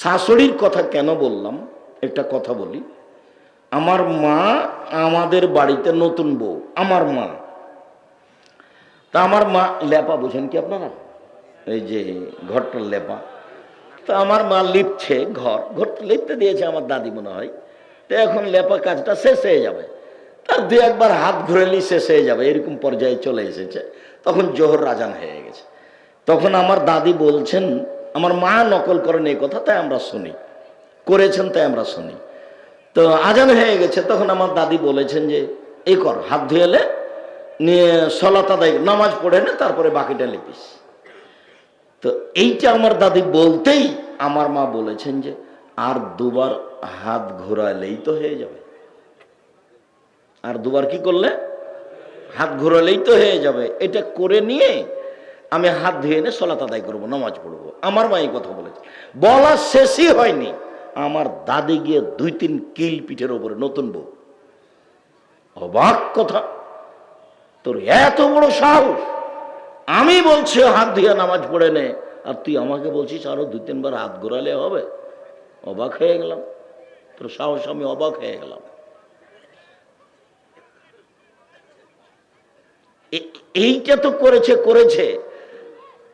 শাশুড়ির কথা কেন বললাম? একটা কথা বলি। আমার মা আমাদের বাড়িতে নতুন বউ, আমার মা। তা আমার মা লেপা বুঝেন কি আপনারা? এই যে ঘরটার লেপা। তা আমার মা লিপছে ঘর ঘরটা লিপতে দিয়েছে আমার দাদি মনে হয়। তো এখন লেপা কাজটা শেষ হয়ে যাবে। তার দু একবার হাত ঘুরেলি শেষ হয়ে যাবে, এরকম পর্যায়ে চলে এসেছে। তখন জোহর রাজান হয়ে গেছে। তখন আমার দাদি বলছেন আমার মা নকল করেন এই কথা, তাই আমরা শুনি। করেছেন, তাই আমরা শুনি। তো আজান হয়ে গেছে, তখন আমার দাদি বলেছেন যে, এই কর, হাত ধুয়েলে নিয়ে সলাত আদায় নামাজ পড়ে নে, তারপরে বাকিটা লিপিস। তো এইটা আমার দাদি বলতেই আমার মা বলেছেন যে, আর দুবার হাত ঘোরালেই তো হয়ে যাবে। আর দুবার কি করলে? হাত ঘোরালেই তো হয়ে যাবে। এটা করে নিয়ে আমি হাত ধুয়ে এনে সলাত আদায় করব, নামাজ পড়ব। আমার মা এই কথা বলেছে। বলা শেষই হয়নি। আমার দাদি গিয়ে দুই তিন কিল পিঠের ওপরে নতুন বউ। অবাক কথা। তোর এত বড় সাহস। আমি বলছি, হাত ধুয়ে নামাজ পড়ে নে। আর তুই আমাকে বলছিস, আরও দুই তিনবার হাত ঘোরালে হবে। অবাক হয়ে গেলাম। তোর সাহস, আমি অবাক হয়ে গেলাম। এইটা তো করেছে করেছে।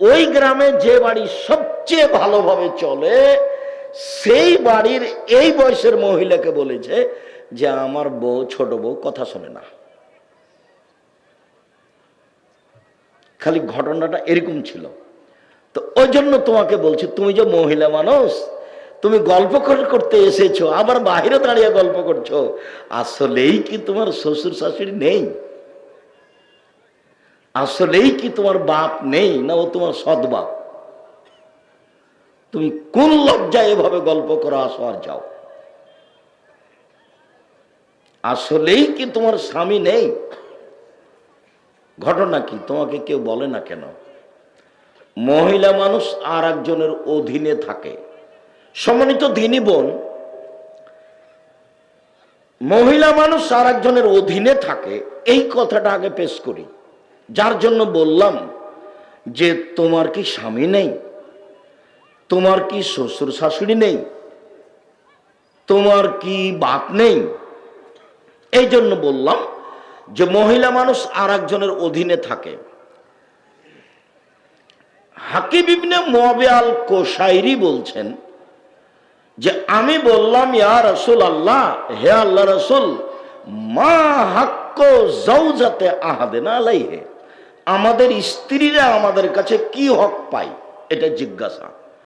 ওই গ্রামে যে বাড়ি সবচেয়ে ভালোভাবে চলে, সেই বাড়ির এই বয়সের মহিলাকে বলেছে যে, আমার বউ, ছোট বউ, কথা শোনে না। খালি ঘটনাটা এরকম ছিল। তো ওই জন্য তোমাকে বলছি, তুমি যে মহিলা মানুষ, তুমি গল্প করতে এসেছ, আবার বাইরে দাঁড়িয়ে গল্প করছ, আসলেই কি তোমার শ্বশুর শাশুড়ি নেই? আসলেই কি তোমার বাপ নেই না ও তোমার সৎ বাপ? তুমি কোন লজ্জায় এভাবে গল্প করো? আসো আর যাও। আসলেই কি তোমার স্বামী নেই? ঘটনা কি? তোমাকে কেউ বলে না কেন? মহিলা মানুষ আর একজনের অধীনে থাকে। সম্মানিত দিনী বোন, মহিলা মানুষ আর একজনের অধীনে থাকে। এই কথাটা আগে পেশ করি। যার জন্য বললাম যে তোমার কি স্বামী নেই? তোমার কি শ্বশুর শাশুড়ি নেই? তোমার কি বাপ নেই? এই জন্য বললাম যে মহিলা মানুষ আর একজনের অধীনে থাকে। হাকিব ইবনে আল কোসাইরি বলছেন যে আমি বললাম, ইয়া রসুল আল্লাহ হে আল্লাহ রসুল, মা হাক্ক জৌজাতে আহাদে না হে আমাদের স্ত্রীরা আমাদের কাছে কি হক পায় এটা জিজ্ঞাসা।